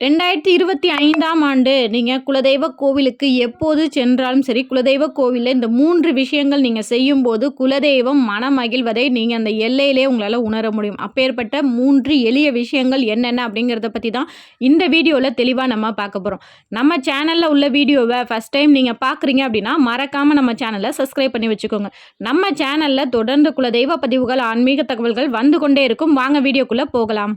ரெண்டாயிரத்தி இருபத்தி ஐந்தாம் ஆண்டு நீங்கள் குலதெய்வ கோவிலுக்கு எப்போது சென்றாலும் சரி குலதெய்வ கோவிலில் இந்த மூன்று விஷயங்கள் நீங்கள் செய்யும்போது குலதெய்வம் மனமகிழ்வதை நீங்கள் அந்த எல்லையிலே உங்களால் உணர முடியும். அப்பேற்பட்ட மூன்று எளிய விஷயங்கள் என்னென்ன அப்படிங்கிறத பற்றி தான் இந்த வீடியோவில் தெளிவாக நம்ம பார்க்க போகிறோம் நம்ம சேனலில் உள்ள வீடியோவை ஃபஸ்ட் டைம் நீங்கள் பார்க்குறீங்க அப்படின்னா மறக்காமல் நம்ம சேனலை சப்ஸ்கிரைப் பண்ணி வச்சுக்கோங்க. நம்ம சேனலில் தொடர்ந்து குலதெய்வ பதிவுகள் ஆன்மீக தகவல்கள் வந்து கொண்டே இருக்கும். வாங்க வீடியோக்குள்ளே போகலாம்.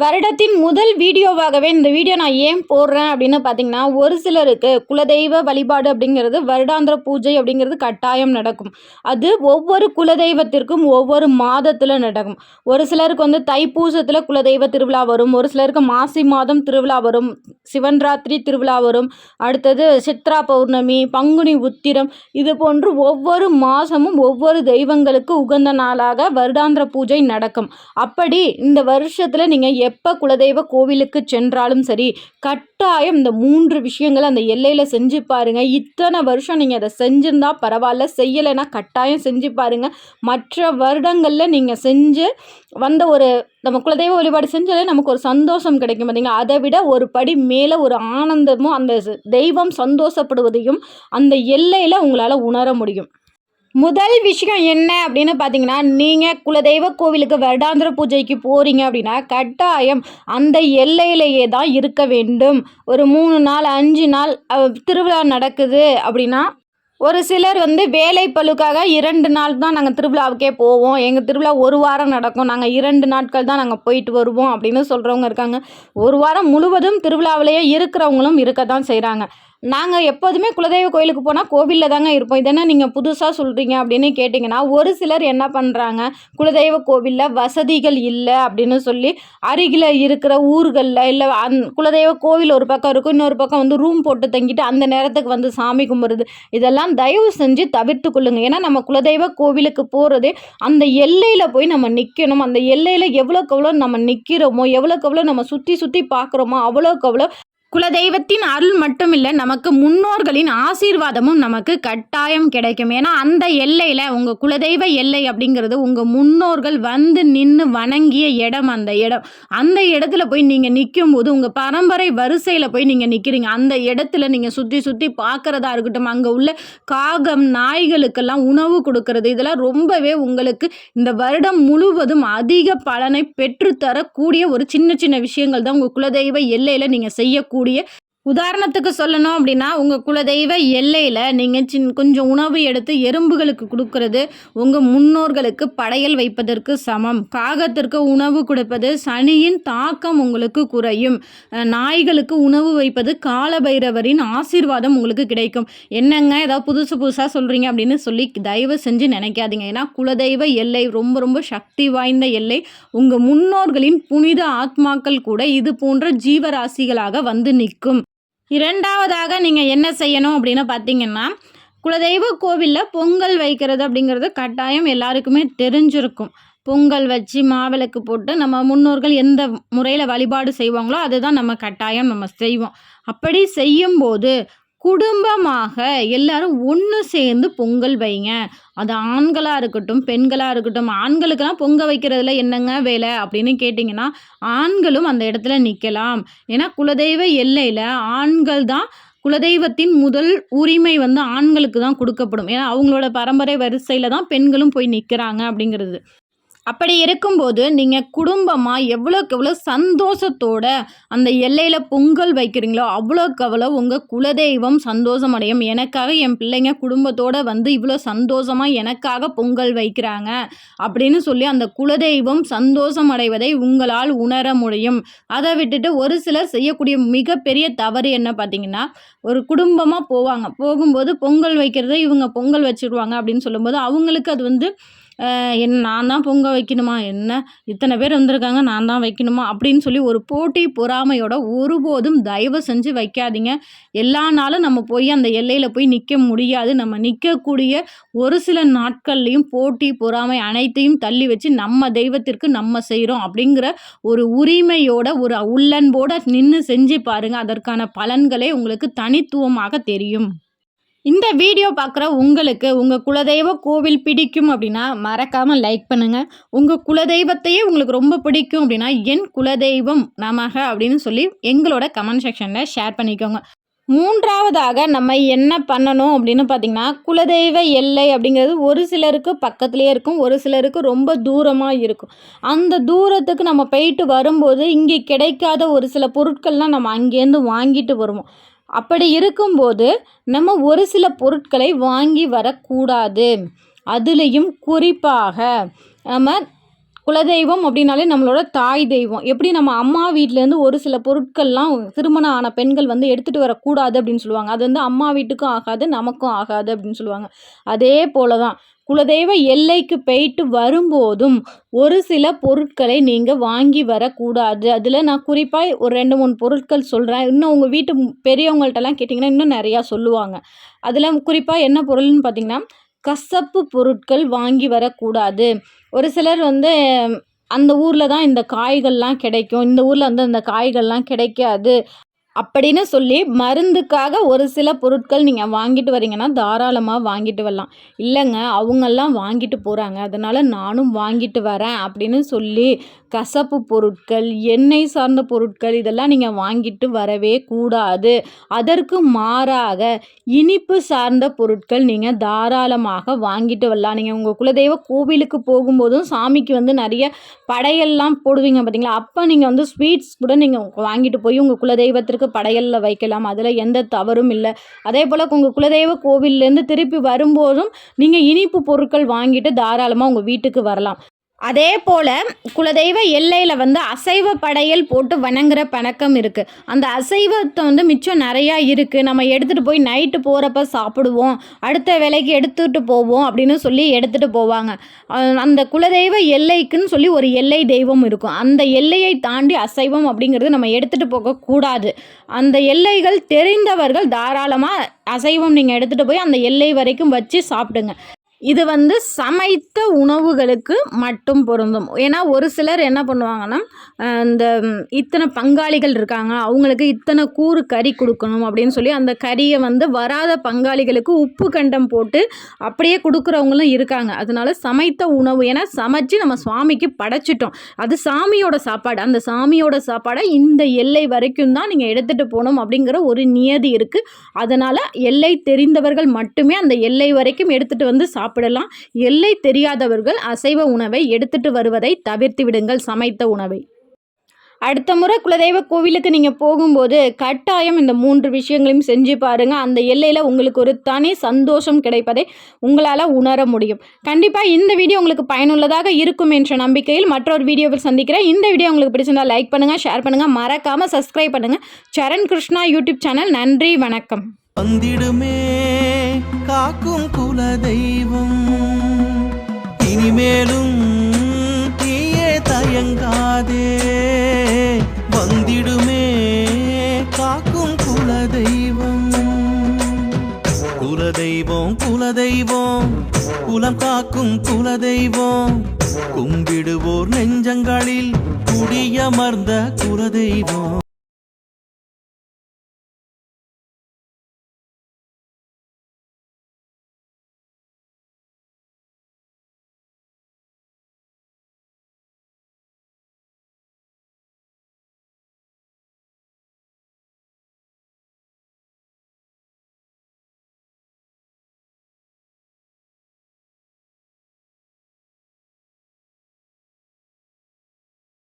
வருடத்தின் முதல் வீடியோவாகவே இந்த வீடியோ நான் ஏன் போடுறேன் அப்படின்னு பார்த்தீங்கன்னா ஒரு சிலருக்கு குலதெய்வ வழிபாடு அப்படிங்கிறது வருடாந்திர பூஜை அப்படிங்கிறது கட்டாயம் நடக்கும். அது ஒவ்வொரு குலதெய்வத்திற்கும் ஒவ்வொரு மாதத்தில் நடக்கும். ஒரு சிலருக்கு வந்து தைப்பூசத்தில் குலதெய்வ திருவிழா வரும். ஒரு சிலருக்கு மாசி மாதம் திருவிழா வரும். சிவன் ராத்திரி திருவிழா வரும். அடுத்தது சித்ரா பௌர்ணமி பங்குனி உத்திரம் இது போன்று ஒவ்வொரு மாதமும் ஒவ்வொரு தெய்வங்களுக்கு உகந்த நாளாக வருடாந்திர பூஜை நடக்கும். அப்படி இந்த வருஷத்தில் நீங்கள் எப்போ குலதெய்வ கோவிலுக்கு சென்றாலும் சரி கட்டாயம் இந்த மூன்று விஷயங்களை அந்த எல்லையில் செஞ்சு பாருங்கள் இத்தனை வருஷம் நீங்கள் அதை செஞ்சுருந்தா பரவாயில்ல செய்யலைன்னா கட்டாயம் செஞ்சு பாருங்கள் மற்ற வருடங்களில் நீங்கள் செஞ்சு வந்த ஒரு நம்ம குலதெய்வ வழிபாடு செஞ்சாலே நமக்கு ஒரு சந்தோஷம் கிடைக்கும் பார்த்தீங்க அதை விட ஒரு படி மேலே ஒரு ஆனந்தமும் அந்த தெய்வம் சந்தோஷப்படுவதையும் அந்த எல்லையில் உங்களால் உணர முடியும். முதல் விஷயம் என்ன அப்படின்னு பார்த்தீங்கன்னா நீங்கள் குலதெய்வ கோவிலுக்கு வருடாந்திர பூஜைக்கு போகிறீங்க அப்படின்னா கட்டாயம் அந்த எல்லையிலேயே தான் இருக்க வேண்டும். ஒரு மூணு நாள் அஞ்சு நாள் திருவிழா நடக்குது அப்படின்னா ஒரு சிலர் வந்து வேலை பழுக்காக இரண்டு நாள் தான் நாங்கள் திருவிழாவுக்கே போவோம். எங்கள் திருவிழா ஒரு வாரம் நடக்கும். நாங்கள் இரண்டு நாட்கள் தான் நாங்கள் போயிட்டு வருவோம் அப்படின்னு சொல்கிறவங்க இருக்காங்க. ஒரு வாரம் முழுவதும் திருவிழாவிலேயே இருக்கிறவங்களும் இருக்க தான் செய்கிறாங்க நாங்கள் எப்போதுமே குலதெய்வ கோயிலுக்கு போனால் கோவிலில் தாங்க இருப்போம். இதென்ன நீங்கள் புதுசாக சொல்கிறீங்க அப்படின்னு கேட்டிங்கன்னா ஒரு சிலர் என்ன பண்ணுறாங்க குலதெய்வ கோவிலில் வசதிகள் இல்லை அப்படின்னு சொல்லி அருகில் இருக்கிற ஊர்களில் இல்லை அந் குலதெய்வ கோவில் ஒரு பக்கம் இருக்கும் இன்னொரு பக்கம் வந்து ரூம் போட்டு தங்கிட்டு அந்த நேரத்துக்கு வந்து சாமி கும்பிட்றது. இதெல்லாம் தயவு செஞ்சு தவிர்த்து கொள்ளுங்க. ஏன்னா நம்ம குலதெய்வ கோவிலுக்கு போகிறதே அந்த எல்லையில் போய் நம்ம நிற்கணும் அந்த எல்லையில் எவ்வளோக்கு எவ்வளோ நம்ம நிற்கிறோமோ எவ்வளோக்கு எவ்வளோ நம்ம சுற்றி சுற்றி பார்க்குறோமோ அவ்வளோக்கு அவ்வளோ குலதெய்வத்தின் அருள் மட்டும் இல்லை நமக்கு முன்னோர்களின் ஆசீர்வாதமும் நமக்கு கட்டாயம் கிடைக்கும். ஏன்னா அந்த எல்லையில் உங்கள் குலதெய்வ எல்லை அப்படிங்கிறது உங்கள் முன்னோர்கள் வந்து நின்று வணங்கிய இடம் அந்த இடம். அந்த இடத்துல போய் நீங்கள் நிற்கும் போது உங்கள் பரம்பரை வரிசையில் போய் நீங்கள் நிற்கிறீங்க அந்த இடத்துல நீங்கள் சுற்றி சுற்றி பார்க்குறதா இருக்கட்டும் அங்கே உள்ள காகம் நாய்களுக்கெல்லாம் உணவு கொடுக்கறது இதெல்லாம் ரொம்பவே உங்களுக்கு இந்த வருடம் முழுவதும் அதிக பலனை பெற்றுத்தரக்கூடிய ஒரு சின்ன சின்ன விஷயங்கள் தான் உங்கள் குலதெய்வ எல்லையில் நீங்கள் செய்யக்கூடிய கூடிய உதாரணத்துக்கு சொல்லணும் அப்படின்னா உங்கள் குலதெய்வ எல்லையில் நீங்கள் சின் கொஞ்சம் உணவு எடுத்து எறும்புகளுக்கு கொடுக்கறது உங்கள் முன்னோர்களுக்கு படையல் வைப்பதற்கு சமம். காகத்திற்கு உணவு கொடுப்பது சனியின் தாக்கம் உங்களுக்கு குறையும். நாய்களுக்கு உணவு வைப்பது காலபைரவரின் ஆசீர்வாதம் உங்களுக்கு கிடைக்கும். என்னங்க ஏதாவது புதுசு புதுசாக சொல்கிறீங்க அப்படின்னு சொல்லி தயவு செஞ்சு நினைக்காதீங்க. ஏன்னா குலதெய்வ எல்லை ரொம்ப ரொம்ப சக்தி வாய்ந்த எல்லை. உங்கள் முன்னோர்களின் புனித ஆத்மாக்கள் கூட இது போன்ற ஜீவராசிகளாக வந்து நிற்கும். இரண்டாவதாக நீங்கள் என்ன செய்யணும் அப்படின்னு பார்த்தீங்கன்னா குலதெய்வ கோவிலில் பொங்கல் வைக்கிறது அப்படிங்கிறது கட்டாயம் எல்லாருக்குமே தெரிஞ்சிருக்கும். பொங்கல் வச்சு மாவிளக்கு போட்டு நம்ம முன்னோர்கள் எந்த முறையில் வழிபாடு செய்வாங்களோ அதுதான் நம்ம கட்டாயம் நம்ம செய்வோம். அப்படி செய்யும்போது குடும்பமாக எல்லாரும் ஒன்று சேர்ந்து பொங்கல் வைங்க. அது ஆண்களாக இருக்கட்டும் பெண்களாக இருக்கட்டும் ஆண்களுக்கெல்லாம் பொங்க வைக்கிறதுல என்னங்க வேலை அப்படின்னு கேட்டிங்கன்னா ஆண்களும் அந்த இடத்துல நிற்கலாம் ஏன்னா குலதெய்வ எல்லையில் ஆண்கள் தான் குலதெய்வத்தின் முதல் உரிமை வந்து ஆண்களுக்கு தான் கொடுக்கப்படும். ஏன்னா அவங்களோட பரம்பரை வரிசையில் தான் பெண்களும் போய் நிற்கிறாங்க அப்படிங்கிறது. அப்படி இருக்கும்போது நீங்கள் குடும்பமாக எவ்வளோக்கு எவ்வளோ சந்தோஷத்தோட அந்த எல்லையில் பொங்கல் வைக்கிறீங்களோ அவ்வளோக்கு அவ்வளோ உங்கள் குலதெய்வம் சந்தோஷம் அடையும் எனக்காக என் பிள்ளைங்க குடும்பத்தோடு வந்து இவ்வளோ சந்தோஷமாக எனக்காக பொங்கல் வைக்கிறாங்க அப்படின்னு சொல்லி அந்த குலதெய்வம் சந்தோஷம் அடைவதை உங்களால் உணர முடியும். அதை விட்டுட்டு ஒரு சிலர் செய்யக்கூடிய மிகப்பெரிய தவறு என்ன பார்த்தீங்கன்னா ஒரு குடும்பமாக போவாங்க. போகும்போது பொங்கல் வைக்கிறத இவங்க பொங்கல் வச்சுருவாங்க அப்படின்னு சொல்லும்போது அவங்களுக்கு அது வந்து என் நான் தான் பொங்க வைக்கணுமா? என்ன? இத்தனை பேர் வந்திருக்காங்க நான் தான் வைக்கணுமா? அப்படின்னு சொல்லி ஒரு போட்டி பொறாமையோட ஒருபோதும் தயவு செஞ்சு வைக்காதீங்க. எல்லா நாளும் நம்ம போய் அந்த எல்லையில் போய் நிற்க முடியாது. நம்ம நிற்கக்கூடிய ஒரு சில நாட்கள்லையும் போட்டி பொறாமை அனைத்தையும் தள்ளி வச்சு நம்ம தெய்வத்திற்கு நம்ம செய்கிறோம் அப்படிங்கிற ஒரு உரிமையோட ஒரு உள்ளன்போட நின்று செஞ்சு பாருங்கள் அதற்கான பலன்களே உங்களுக்கு தனித்துவமாக தெரியும். இந்த வீடியோ பார்க்குற உங்களுக்கு உங்கள் குலதெய்வ கோவில் பிடிக்கும் அப்படின்னா மறக்காமல் லைக் பண்ணுங்கள் உங்கள் குலதெய்வத்தையே உங்களுக்கு ரொம்ப பிடிக்கும் அப்படின்னா என் குலதெய்வம் நமக அப்படின்னு சொல்லி எங்களோட கமெண்ட் செக்ஷனில் ஷேர் பண்ணிக்கோங்க. மூன்றாவதாக நம்ம என்ன பண்ணணும் அப்படின்னு பார்த்தீங்கன்னா குலதெய்வ எல்லை அப்படிங்கிறது ஒரு சிலருக்கு பக்கத்துலேயே இருக்கும் ஒரு சிலருக்கு ரொம்ப தூரமாக இருக்கும். அந்த தூரத்துக்கு நம்ம போயிட்டு வரும்போது இங்கே கிடைக்காத ஒரு சில பொருட்கள்லாம் நம்ம அங்கேருந்து வாங்கிட்டு வருவோம். அப்படி இருக்கும்போது நம்ம ஒரு சில பொருட்களை வாங்கி வரக்கூடாது. அதுலேயும் குறிப்பாக நம்ம குலதெய்வம் அப்படின்னாலே நம்மளோட தாய் தெய்வம். எப்படி நம்ம அம்மா வீட்டிலேருந்து ஒரு சில பொருட்கள்லாம் திருமணம் ஆன பெண்கள் வந்து எடுத்துகிட்டு வரக்கூடாது அப்படின்னு சொல்லுவாங்க. அது வந்து அம்மா வீட்டுக்கும் ஆகாது நமக்கும் ஆகாது அப்படின்னு சொல்லுவாங்க. அதே போல தான் குலதெய்வ எல்லைக்கு போயிட்டு வரும்போதும் ஒரு சில பொருட்களை நீங்கள் வாங்கி வரக்கூடாது. அதில் நான் குறிப்பாக ஒரு ரெண்டு மூணு பொருட்கள் சொல்கிறேன் இன்னும் உங்கள் வீட்டு பெரியவங்கள்ட்டலாம் கேட்டிங்கன்னா இன்னும் நிறையா சொல்லுவாங்க. அதில் குறிப்பாக என்ன பொருள்னு பார்த்தீங்கன்னா கசப்பு பொருட்கள் வாங்கி வரக்கூடாது. ஒரு சிலர் வந்து அந்த ஊரில் தான் இந்த காய்கள்லாம் கிடைக்கும். இந்த ஊரில் வந்து அந்த காய்கள்லாம் கிடைக்காது. அப்படின்னு சொல்லி மருந்துக்காக ஒரு சில பொருட்கள் நீங்கள் வாங்கிட்டு வரீங்கன்னா தாராளமாக வாங்கிட்டு வரலாம். இல்லைங்க அவங்கெல்லாம் வாங்கிட்டு போகிறாங்க அதனால் நானும் வாங்கிட்டு வரேன் அப்படின்னு சொல்லி கசப்பு பொருட்கள் எண்ணெய் சார்ந்த பொருட்கள் இதெல்லாம் நீங்கள் வாங்கிட்டு வரவே கூடாது. அதற்கு மாறாக இனிப்பு சார்ந்த பொருட்கள் நீங்கள் தாராளமாக வாங்கிட்டு வரலாம். நீங்கள் உங்கள் குலதெய்வ கோவிலுக்கு போகும்போதும் சாமிக்கு வந்து நிறைய படையெல்லாம் போடுவீங்க பார்த்தீங்களா அப்போ நீங்கள் வந்து ஸ்வீட்ஸ் கூட நீங்கள் வாங்கிட்டு போய் உங்கள் குலதெய்வத்திற்கு படையலில் வைக்கலாம். அதில் எந்த தவறும் இல்லை. அதே போல் உங்கள் குலதெய்வ கோவில்லேருந்து திருப்பி வரும்போதும் நீங்கள் இனிப்பு பொருட்கள் வாங்கிட்டு தாராளமாக உங்கள் வீட்டுக்கு வரலாம். அதே போல் குலதெய்வ எல்லையில் வந்து அசைவ படையல் போட்டு வணங்குற பழக்கம் இருக்குது அந்த அசைவத்தை வந்து மிச்சம் நிறையா இருக்குது நம்ம எடுத்துகிட்டு போய் நைட்டு போகிறப்ப சாப்பிடுவோம். அடுத்த வேலைக்கு எடுத்துகிட்டு போவோம் அப்படின்னு சொல்லி எடுத்துகிட்டு போவாங்க. அந்த குலதெய்வ எல்லைக்குன்னு சொல்லி ஒரு எல்லை தெய்வம் இருக்கும். அந்த எல்லையை தாண்டி அசைவம் அப்படிங்கிறது நம்ம எடுத்துகிட்டு போகக்கூடாது அந்த எல்லைகள் தெரிந்தவர்கள் தாராளமாக அசைவம் நீங்கள் எடுத்துகிட்டு போய் அந்த எல்லை வரைக்கும் வச்சு சாப்பிடுங்க. இது வந்து சமைத்த உணவுகளுக்கு மட்டும் பொருந்தும். ஏன்னா ஒரு சிலர் என்ன பண்ணுவாங்கன்னா இந்த இத்தனை பங்காளிகள் இருக்காங்க அவங்களுக்கு இத்தனை கூறு கறி கொடுக்கணும் அப்படின்னு சொல்லி அந்த கறியை வந்து வராத பங்காளிகளுக்கு உப்பு கண்டம் போட்டு அப்படியே கொடுக்குறவங்களும் இருக்காங்க. அதனால சமைத்த உணவு ஏன்னா சமைச்சு நம்ம சுவாமிக்கு படைச்சிட்டோம். அது சாமியோட சாப்பாடு. அந்த சாமியோட சாப்பாடை இந்த எல்லை வரைக்கும் தான் நீங்கள் எடுத்துகிட்டு போகணும் அப்படிங்கிற ஒரு நியதி இருக்குது அதனால் எல்லை தெரிந்தவர்கள் மட்டுமே அந்த எல்லை வரைக்கும் எடுத்துகிட்டு வந்து சாப்பிடலாம். எல்லை தெரியாதவர்கள் அசைவ உணவை எடுத்துட்டு வருவதை தவிர்த்து விடுங்கள் சமைத்த உணவை. அடுத்த முறை குலதெய்வ கோவிலுக்கு நீங்கள் போகும்போது கட்டாயம் இந்த மூன்று விஷயங்களையும் செஞ்சு பாருங்கள் அந்த எல்லையில் உங்களுக்கு ஒரு தனி சந்தோஷம் கிடைப்பதை உங்களால் உணர முடியும். கண்டிப்பாக இந்த வீடியோ உங்களுக்கு பயனுள்ளதாக இருக்கும் என்ற நம்பிக்கையில் மற்றொரு வீடியோவில் சந்திக்கிறேன். இந்த வீடியோ உங்களுக்கு பிடிச்சிருந்தால் லைக் பண்ணுங்கள் ஷேர் பண்ணுங்கள் மறக்காமல் சப்ஸ்கிரைப் பண்ணுங்கள் சரண் கிருஷ்ணா யூடியூப் சேனல். நன்றி வணக்கம். வந்திடுமே காக்கும் குல தெய்வம் இனிமேலும் தீயே தயங்காதே வந்திடுமே காக்கும் குல தெய்வம் குலதெய்வம் குலதெய்வம் குலம் காக்கும் குலதெய்வம். கும்பிடுவோர் நெஞ்சங்களில் குடியமர்ந்த குலதெய்வம்.